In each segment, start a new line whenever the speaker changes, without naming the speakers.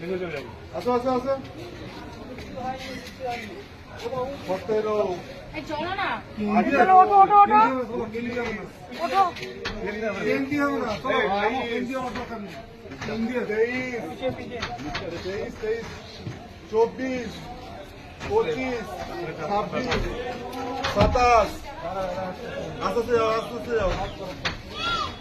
আসো আসো আসো সতেরো
চলো না ওঠো ওঠো ওঠো ওঠো
তেইশ তেইশ চব্বিশ পঁচিশ ছাব্বিশ সাতাশ আস্তে আস্তে যাও মনে রাখবা
এই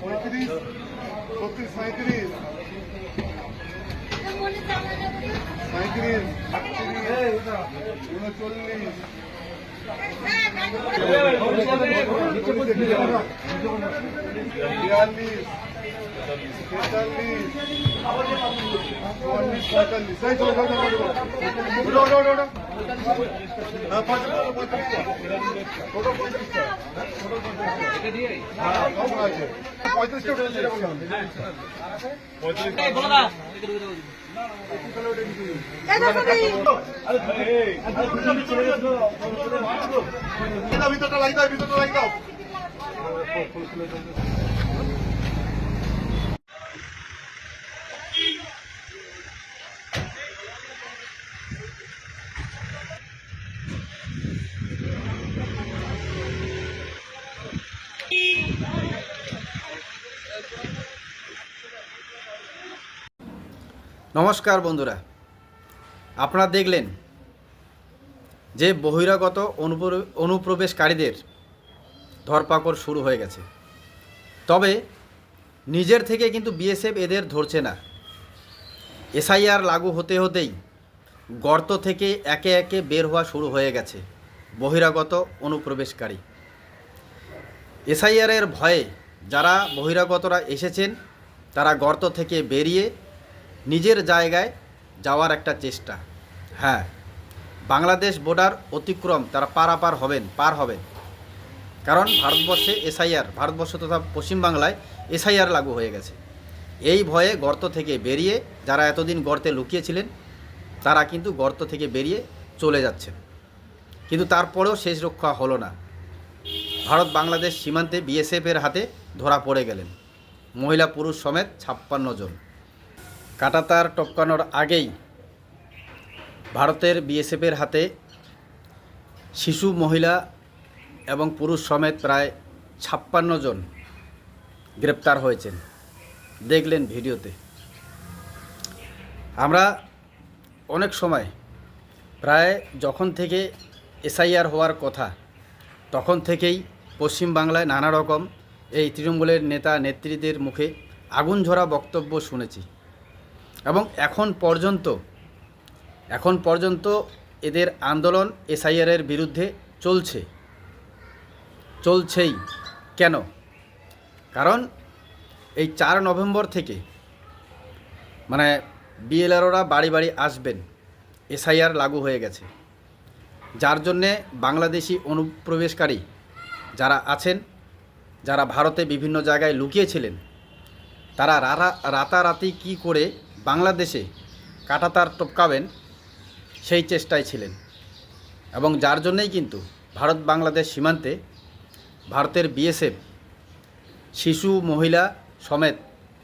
পঁয়ত্রিশ ছত্রিশ সাঁত্রিশ বিয়াল্লিশ হ্যাঁ হ্যাঁ ভিতরটা লাগাই দাও ভিতরটা লাগাই দাও
নমস্কার বন্ধুরা। আপনারা দেখলেন যে বহিরাগত অনুপ্র- অনুপ্রবেশকারীদের ধরপাকড় শুরু হয়ে গেছে। তবে নিজের থেকে কিন্তু বিএসএফ এদের ধরছে না। এসআইআর লাগু হতে হতেই গর্ত থেকে একে একে বের হওয়া শুরু হয়ে গেছে বহিরাগত অনুপ্রবেশকারী। এসআইআরের ভয়ে যারা বহিরাগতরা এসেছেন, তারা গর্ত থেকে বেরিয়ে নিজের জায়গায় যাওয়ার একটা চেষ্টা। হ্যাঁ বাংলাদেশ বর্ডার অতিক্রম তারা পারাপার হবেন, পার হবেন। কারণ ভারতবর্ষে এসআইআর, ভারতবর্ষ তথা পশ্চিমবাংলায় এসআইআর লাগু হয়ে গেছে। এই ভয়ে গর্ত থেকে বেরিয়ে যারা এতদিন গর্তে লুকিয়েছিলেন, তারা কিন্তু গর্ত থেকে বেরিয়ে চলে যাচ্ছেন। কিন্তু তারপরেও শেষ রক্ষা হলো না। ভারত বাংলাদেশ সীমান্তে বিএসএফের হাতে ধরা পড়ে গেলেন। মহিলা পুরুষ সমেত ছাপ্পান্ন জন। কাটাতার টপকানোর আগেই ভারতের বিএসএফের হাতে শিশু, মহিলা এবং পুরুষ সমেত প্রায় ছাপ্পান্ন জন গ্রেপ্তার হয়েছেন। দেখলেন ভিডিওতে। আমরা অনেক সময় প্রায় যখন থেকে এসআইআর হওয়ার কথা, তখন থেকেই পশ্চিমবাংলায় নানা রকম এই তৃণমূলের নেতা, নেত্রীদের মুখে আগুন ঝরা বক্তব্য শুনেছি। এবং এখন পর্যন্ত এখন পর্যন্ত এদের আন্দোলন এসআইআরের বিরুদ্ধে চলছে। চলছেই। কেন? কারণ এই চার নভেম্বর থেকে মানে বিএলআরওরা বাড়ি বাড়ি আসবেন। এসআইআর লাগু হয়ে গেছে। যার জন্যে বাংলাদেশি অনুপ্রবেশকারী যারা আছেন, যারা ভারতে বিভিন্ন জায়গায় লুকিয়েছিলেন তারা রাতারাতি কি করে বাংলাদেশে কাটাতার টপকাবেন সেই চেষ্টায় ছিলেন। এবং যার জন্যই কিন্তু ভারত বাংলাদেশ সীমান্তে ভারতের বিএসএফ শিশু মহিলা সমেত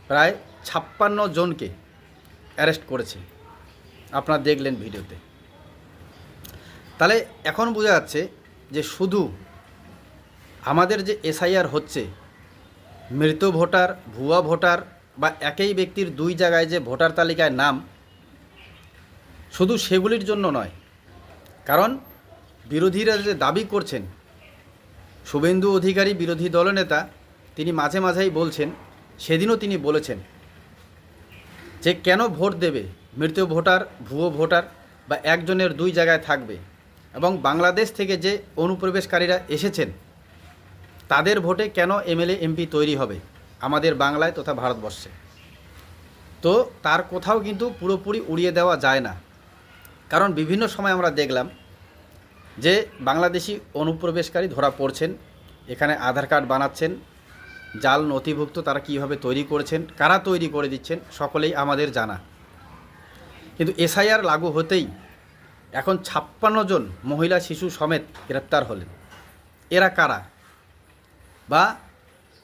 প্রায় ছাপ্পান্ন জনকে অ্যারেস্ট করেছে। আপনারা দেখলেন ভিডিওতে। তাহলে এখন বোঝা যাচ্ছে যে শুধু আমাদের যে এসআইআর হচ্ছে, মৃত ভোটার, ভুয়া ভোটার বা একই ব্যক্তির দুই জায়গায় যে ভোটার তালিকায় নাম, শুধু সেগুলির জন্য নয়, কারণ বিরোধীরা যে দাবি করছেন, শুভেন্দু অধিকারী বিরোধী দলনেতা তিনি মাঝে মাঝেই বলছেন, সেদিনও তিনি বলেছেন যে কেন ভোট দেবে, মৃত ভোটার, ভুয়ো ভোটার বা একজনের দুই জায়গায় থাকবে, এবং বাংলাদেশ থেকে যে অনুপ্রবেশকারীরা এসেছেন, তাদের ভোটে কেন এমএলএ, এমপি তৈরি হবে? আমাদের বাংলায় তথা ভারতবর্ষে। তো তার কোথাও কিন্তু পুরোপুরি উড়িয়ে দেওয়া যায় না। কারণ বিভিন্ন সময় আমরা দেখলাম যে বাংলাদেশি অনুপ্রবেশকারী ধরা পড়ছেন, এখানে আধার কার্ড বানাচ্ছেন, জাল নথিভুক্ত তারা কীভাবে তৈরি করেছেন, কারা তৈরি করে দিচ্ছেন, সকলেই আমাদের জানা। কিন্তু এসআইআর লাগু হতেই এখন ছাপ্পান্ন জন মহিলা শিশু সমেত গ্রেপ্তার হলেন। এরা কারা? বা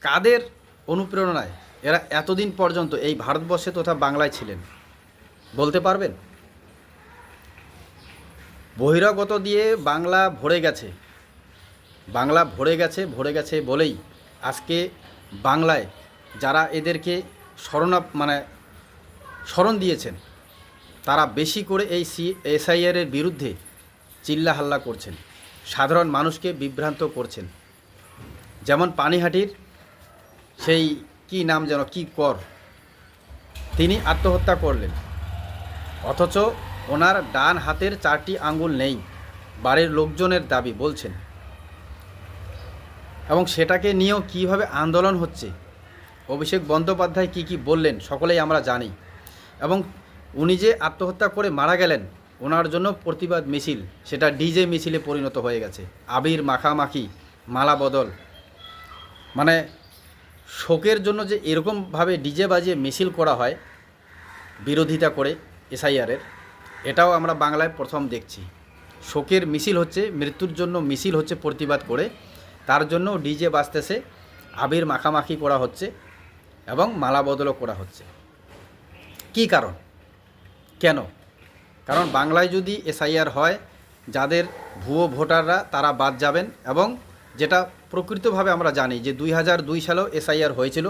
কাদের অনুপ্রেরণায় এরা এতদিন পর্যন্ত এই ভারতবর্ষে তথা বাংলায় ছিলেন। বলতে পারবেন? বহিরাগত দিয়ে বাংলা ভরে গেছে। বাংলা ভরে গেছে ভরে গেছে বলেই আজকে বাংলায় যারা এদেরকে শরণা মানে স্মরণ দিয়েছেন, তারা বেশি করে এই সি এসআইআরের বিরুদ্ধে চিল্লা হাল্লা করছেন। সাধারণ মানুষকে বিভ্রান্ত করছেন। যেমন পানিহাটির সেই কি নাম যেন, কি কর। তিনি আত্মহত্যা করলেন। অথচ ওনার ডান হাতের চারটি আঙ্গুল নেই, বাড়ির লোকজনের দাবি বলছেন। এবং সেটাকে নিয়েও কীভাবে আন্দোলন হচ্ছে, অভিষেক বন্দ্যোপাধ্যায় কি কি বললেন, সকলেই আমরা জানি। এবং উনি যে আত্মহত্যা করে মারা গেলেন, ওনার জন্য প্রতিবাদ মিছিল, সেটা ডিজে মিছিলে পরিণত হয়ে গেছে। আবির মাখামাখি, মালা বদল। মানে শোকের জন্য যে এরকমভাবে ডিজে বাজিয়ে মিছিল করা হয়, বিরোধিতা করে এসআইআরের, এটাও আমরা বাংলায় প্রথম দেখছি। শোকের মিছিল হচ্ছে, মৃত্যুর জন্য মিছিল হচ্ছে প্রতিবাদ করে, তার জন্য ডিজে বাজতেছে, আবির মাখামাখি করা হচ্ছে এবং মালা বদলও করা হচ্ছে। কি কারণ? কেন? কারণ বাংলায় যদি এসআইআর হয়, যাদের ভুয়ো ভোটাররা তারা বাদ যাবেন এবং যেটা প্রকৃতভাবে আমরা জানি যে দুই হাজার দুই সালেও এসআইআর হয়েছিল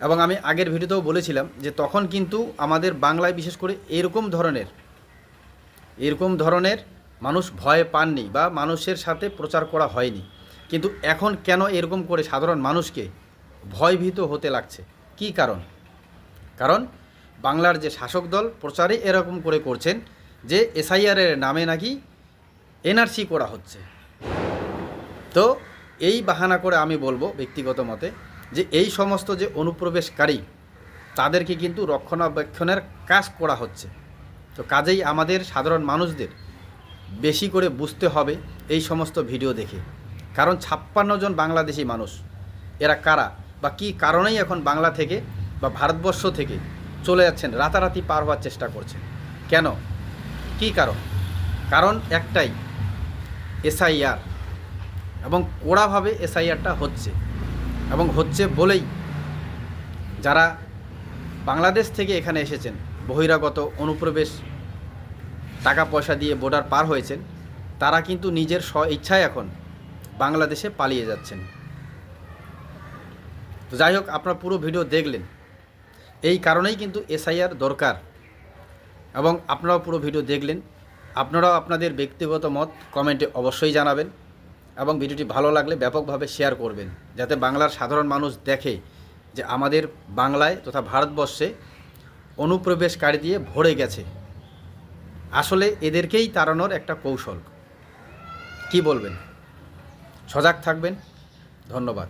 এবং আমি আগের ভিডিওতেও বলেছিলাম যে তখন কিন্তু আমাদের বাংলায় বিশেষ করে এরকম ধরনের এরকম ধরনের মানুষ ভয় পাননি বা মানুষের সাথে প্রচার করা হয়নি। কিন্তু এখন কেন এরকম করে সাধারণ মানুষকে ভয়ভীত হতে লাগছে? কি কারণ? কারণ বাংলার যে শাসক দল প্রচারে এরকম করে করছেন যে এসআইআরের নামে নাকি এনআরসি করা হচ্ছে। তো এই বাহানা করে আমি বলব ব্যক্তিগত মতে যে এই সমস্ত যে অনুপ্রবেশকারী, তাদেরকে কিন্তু রক্ষণাবেক্ষণের কাজ করা হচ্ছে। তো কাজেই আমাদের সাধারণ মানুষদের বেশি করে বুঝতে হবে এই সমস্ত ভিডিও দেখে। কারণ ছাপ্পান্ন জন বাংলাদেশি মানুষ, এরা কারা বা কী কারণেই এখন বাংলা থেকে বা ভারতবর্ষ থেকে চলে যাচ্ছেন, রাতারাতি পার হওয়ার চেষ্টা করছেন। কেন? কি কারণ? কারণ একটাই, এসআইআর। এবং কড়াভাবে এসআইআরটা হচ্ছে। এবং হচ্ছে বলেই যারা বাংলাদেশ থেকে এখানে এসেছেন, বহিরাগত অনুপ্রবেশ টাকা পয়সা দিয়ে বর্ডার পার হয়েছেন, তারা কিন্তু নিজের স্ব ইচ্ছায় এখন বাংলাদেশে পালিয়ে যাচ্ছেন। তো যাই হোক, আপনারা পুরো ভিডিও দেখলেন। এই কারণেই কিন্তু এসআইআর দরকার। এবং আপনারাও পুরো ভিডিও দেখলেন। আপনারাও আপনাদের ব্যক্তিগত মত কমেন্টে অবশ্যই জানাবেন। এবং ভিডিওটি ভালো লাগলে ব্যাপকভাবে শেয়ার করবেন, যাতে বাংলার সাধারণ মানুষ দেখে যে আমাদের বাংলায় তথা ভারতবর্ষে অনুপ্রবেশকারী দিয়ে ভরে গেছে। আসলে এদেরকেই তাড়ানোর একটা কৌশল। কি বলবেন? সজাগ থাকবেন। ধন্যবাদ।